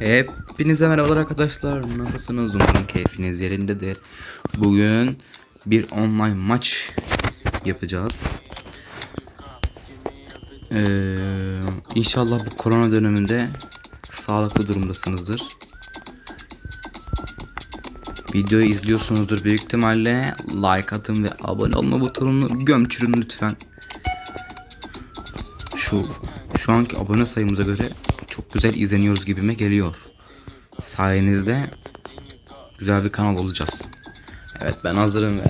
Hepinize merhabalar arkadaşlar. Nasılsınız? Umarım keyfiniz yerindedir. Bugün bir online maç yapacağız. Ee, inşallah bu korona döneminde sağlıklı durumdasınızdır. Videoyu izliyorsunuzdur büyük ihtimalle. Like atın ve abone olma butonunu gömçürün lütfen. Şu şu anki abone sayımıza göre çok güzel izleniyoruz gibime geliyor. Sayenizde güzel bir kanal olacağız. Evet ben hazırım ve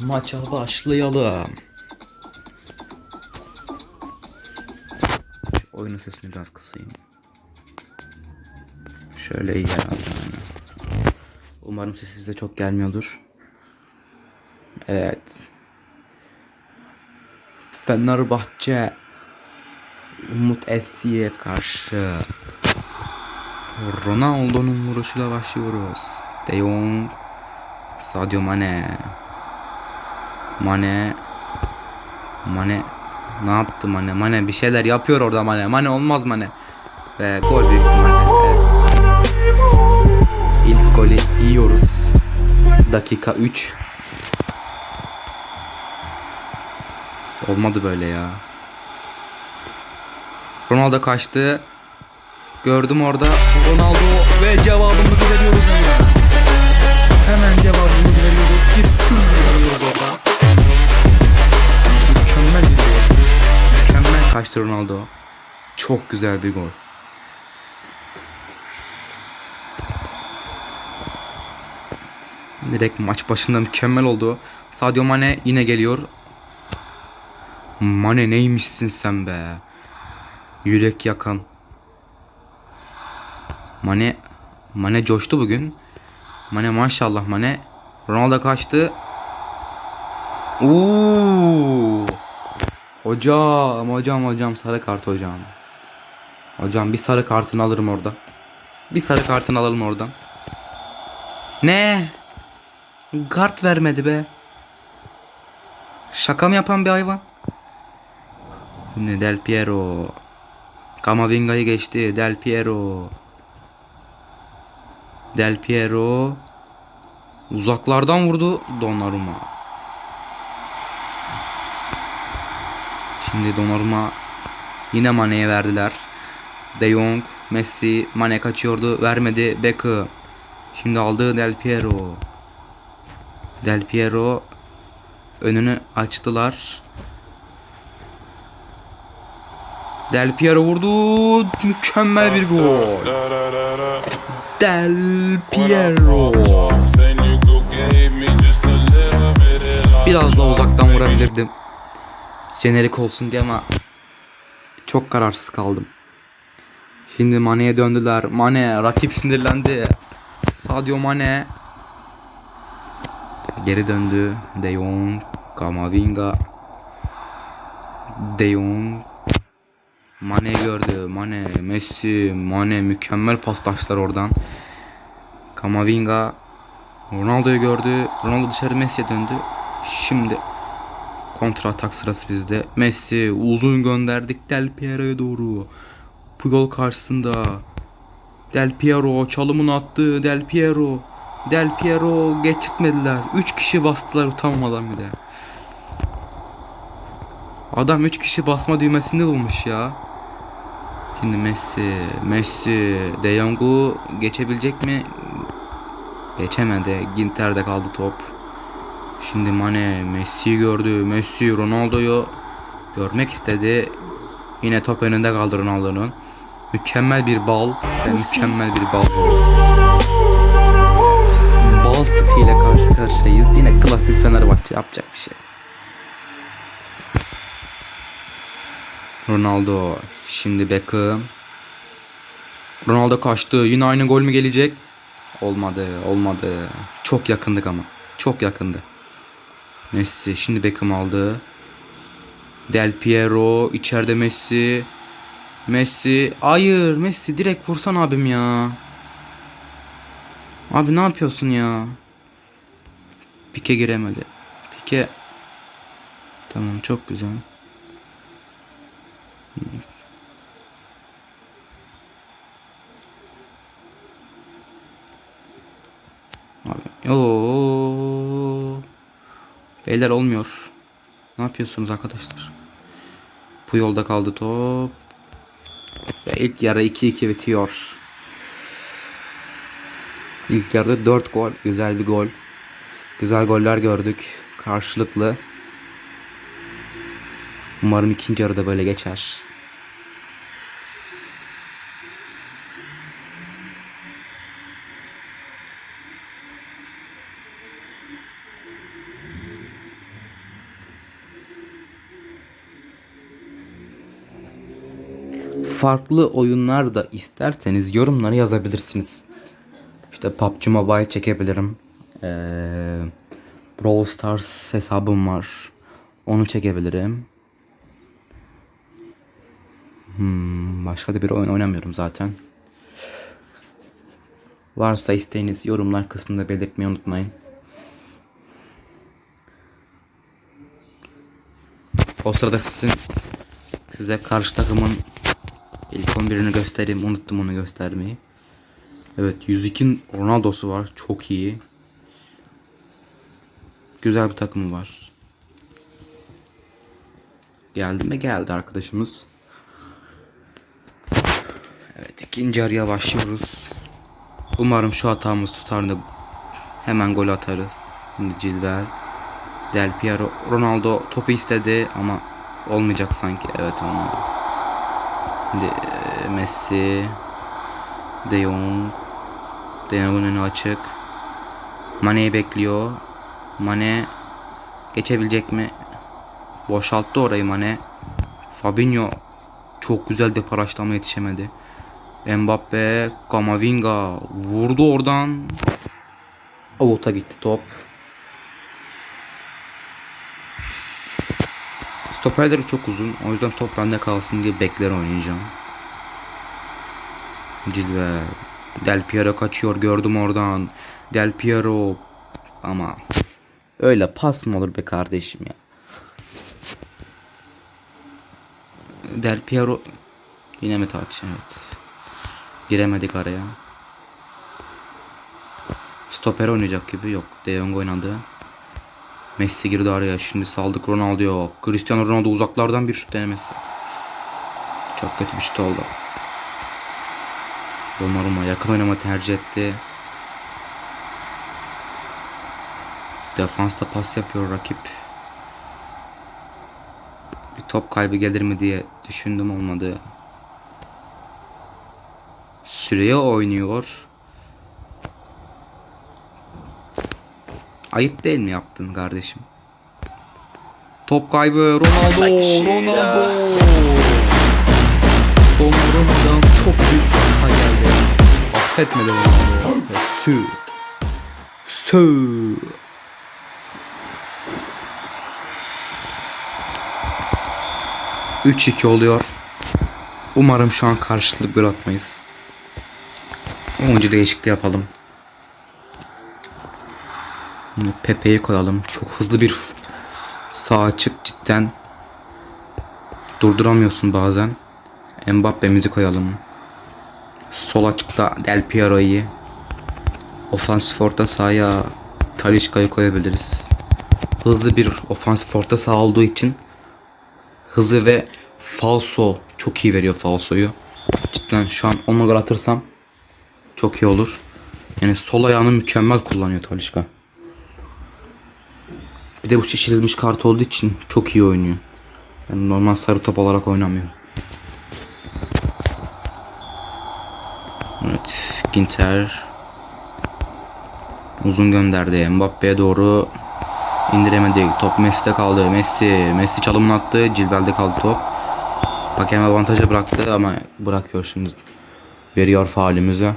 maça başlayalım. Şu oyunun sesini biraz kısayım. Şöyle iyi herhalde. Umarım ses size çok gelmiyordur. Evet. Fenerbahçe Umut FC'ye karşı Ronaldo'nun vuruşuyla başlıyoruz. De Jong Sadio Mane Mane Mane ne yaptı Mane? Mane bir şeyler yapıyor orada Mane. Mane olmaz Mane. Ve gol büyük ihtimalle. İlk golü yiyoruz. Dakika 3. Olmadı böyle ya. Ronaldo kaçtı. Gördüm orada. Ronaldo ve cevabımızı veriyoruz hemen. Hemen cevabımızı veriyoruz. Bir sürü veriyoruz orada. Mükemmel bir gol. Mükemmel kaçtı Ronaldo. Çok güzel bir gol. Direkt maç başında mükemmel oldu. Sadio Mane yine geliyor. Mane neymişsin sen be. Yürek yakan. Mane Mane coştu bugün. Mane maşallah Mane. Ronaldo kaçtı. Oo! Hocam, hocam, hocam sarı kart hocam. Hocam bir sarı kartını alırım orada. Bir sarı kartını alalım oradan. Ne? Kart vermedi be. Şaka mı yapan bir hayvan? Del Piero. Kamavinga'yı geçti. Del Piero. Del Piero. Uzaklardan vurdu Donnarumma. Şimdi Donnarumma yine Mane'ye verdiler. De Jong, Messi, Mane kaçıyordu, vermedi. Beckham. Şimdi aldı Del Piero. Del Piero önünü açtılar. Del Piero vurdu. Mükemmel bir gol. Del Piero. Biraz daha uzaktan vurabilirdim. Jenerik olsun diye ama çok kararsız kaldım. Şimdi Mane'ye döndüler. Mane rakip sinirlendi. Sadio Mane geri döndü. De Jong, Kamavinga, De Jong, Mane gördü. Mane, Messi, Mane mükemmel paslaştılar oradan. Kamavinga Ronaldo'yu gördü. Ronaldo dışarı Messi'ye döndü. Şimdi kontra atak sırası bizde. Messi uzun gönderdik Del Piero'ya doğru. Puyol karşısında. Del Piero çalımını attı. Del Piero. Del Piero geçitmediler. 3 kişi bastılar utanmadan bir de. Adam 3 kişi basma düğmesini bulmuş ya. Şimdi Messi, Messi, De Jong'u geçebilecek mi? Geçemedi. Ginter'de kaldı top. Şimdi Mane Messi'yi gördü. Messi Ronaldo'yu görmek istedi. Yine top önünde kaldı Ronaldo'nun. Mükemmel bir bal mükemmel bir bal. Bal City ile karşı karşıyayız. Yine klasik Fenerbahçe yapacak bir şey. Ronaldo. Şimdi Beckham. Ronaldo kaçtı. Yine aynı gol mü gelecek? Olmadı. Olmadı. Çok yakındık ama. Çok yakındı. Messi. Şimdi Beckham aldı. Del Piero. içeride Messi. Messi. Hayır. Messi direkt vursan abim ya. Abi ne yapıyorsun ya? Pike giremedi. Pike. Tamam çok güzel. Oo. Beyler olmuyor. Ne yapıyorsunuz arkadaşlar? Bu yolda kaldı top. Ve ilk yarı 2-2 bitiyor. İlk yarıda 4 gol. Güzel bir gol. Güzel goller gördük. Karşılıklı. Umarım ikinci yarıda böyle geçer. Farklı oyunlar da isterseniz yorumlara yazabilirsiniz. İşte PUBG Mobile çekebilirim. Ee, Brawl Stars hesabım var. Onu çekebilirim. Hmm, başka da bir oyun oynamıyorum zaten. Varsa isteğiniz yorumlar kısmında belirtmeyi unutmayın. O sırada sizin size karşı takımın ilk 11'ini göstereyim. Unuttum onu göstermeyi. Evet 102 Ronaldo'su var. Çok iyi. Güzel bir takımı var. Geldi mi? Geldi arkadaşımız. Evet ikinci yarıya başlıyoruz. Umarım şu hatamız tutar da hemen gol atarız. Şimdi Cilvel. Del Piero. Ronaldo topu istedi ama olmayacak sanki. Evet olmadı. Şimdi Messi. De Jong. De Jong'un önü açık. Mane'yi bekliyor. Mane geçebilecek mi? Boşalttı orayı Mane. Fabinho çok güzel depar açtı yetişemedi. Mbappe, Kamavinga vurdu oradan. Out'a gitti top. Stoperleri çok uzun. O yüzden top bende kalsın diye bekler oynayacağım. Cilve. Del Piero kaçıyor gördüm oradan. Del Piero. Ama öyle pas mı olur be kardeşim ya. Del Piero yine mi taç evet. Giremedik araya. Stoper oynayacak gibi yok. De Jong oynadı. Messi girdi araya. Şimdi saldık Ronaldo'ya. Cristiano Ronaldo uzaklardan bir şut denemesi. Çok kötü bir şut oldu. Donnarumma yakın oynama tercih etti. Defansta pas yapıyor rakip. Bir top kaybı gelir mi diye düşündüm olmadı. Süreye oynuyor. Ayıp değil mi yaptın kardeşim? Top kaybı Ronaldo, Ronaldo. Donnarumma'dan çok büyük hata geldi. Affetmedi. Ve Sü. Sü. Üç iki oluyor. Umarım şu an karşılık gol atmayız. Oyuncu değişikliği yapalım. Pepe'yi koyalım. Çok hızlı bir sağ açık cidden. Durduramıyorsun bazen. Mbappe'mizi koyalım. Sol açıkta Del Piero'yu. Ofansif orta sahaya Talişka'yı koyabiliriz. Hızlı bir ofansif orta saha olduğu için hızı ve falso çok iyi veriyor falsoyu. Cidden şu an ona gol atırsam çok iyi olur. Yani sol ayağını mükemmel kullanıyor Talişka. Bir de bu şişirilmiş kart olduğu için çok iyi oynuyor. Yani normal sarı top olarak oynamıyor. Evet, Ginter uzun gönderdi. Mbappe'ye doğru indiremedi. Top Messi'de kaldı. Messi, Messi çalımını attı. Cilvel'de kaldı top. Hakem avantaja bıraktı ama bırakıyor şimdi. Veriyor faalimize.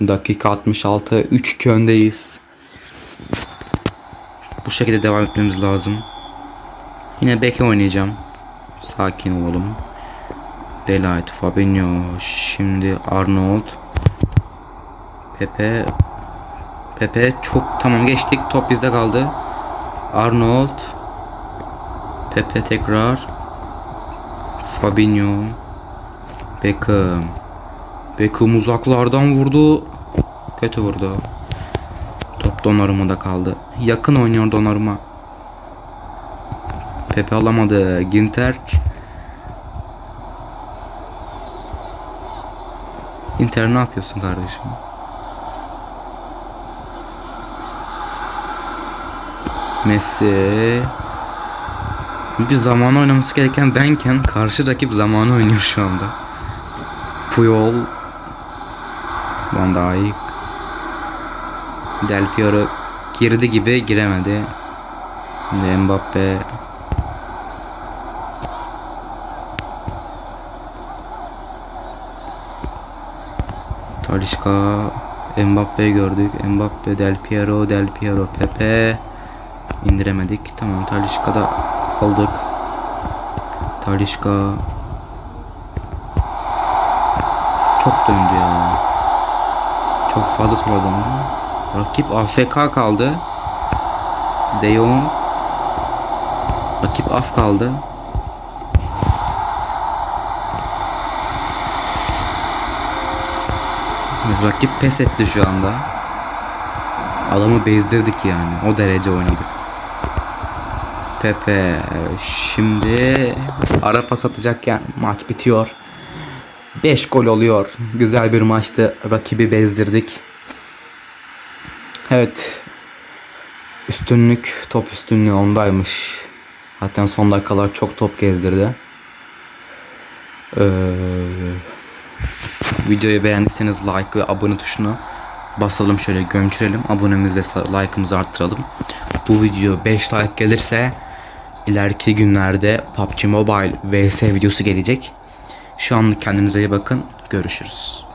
Dakika 66. 3-2 öndeyiz. Bu şekilde devam etmemiz lazım. Yine beke oynayacağım. Sakin olalım. Delight, Fabinho, şimdi Arnold. Pepe. Pepe çok tamam geçtik. Top bizde kaldı. Arnold. Pepe tekrar. Fabinho. Beckham. Beckham uzaklardan vurdu. Kötü vurdu. Donnarumma kaldı. Yakın oynuyor Donnarumma. Pepe alamadı. Ginter. Inter ne yapıyorsun kardeşim? Messi. Bir zaman oynaması gereken benken karşı rakip zamanı oynuyor şu anda. Puyol. Van Dijk. Del Piero girdi gibi giremedi. Mbappe. Talişka. Mbappe'yi gördük. Mbappe, Del Piero, Del Piero, Pepe. İndiremedik. Tamam Talişka da aldık. Talişka. Çok döndü ya. Çok fazla sola döndü. Rakip AFK kaldı. De Jong. Rakip af kaldı. Rakip pes etti şu anda. Adamı bezdirdik yani. O derece oynadık. Pepe şimdi ara pas atacakken maç bitiyor. 5 gol oluyor. Güzel bir maçtı. Rakibi bezdirdik. Evet. Üstünlük, top üstünlüğü ondaymış. Zaten son dakikalar çok top gezdirdi. Ee, videoyu beğendiyseniz like ve abone tuşuna basalım şöyle gömçürelim. Abonemiz ve like'ımızı arttıralım. Bu video 5 like gelirse ileriki günlerde PUBG Mobile vs videosu gelecek. Şu anlık kendinize iyi bakın. Görüşürüz.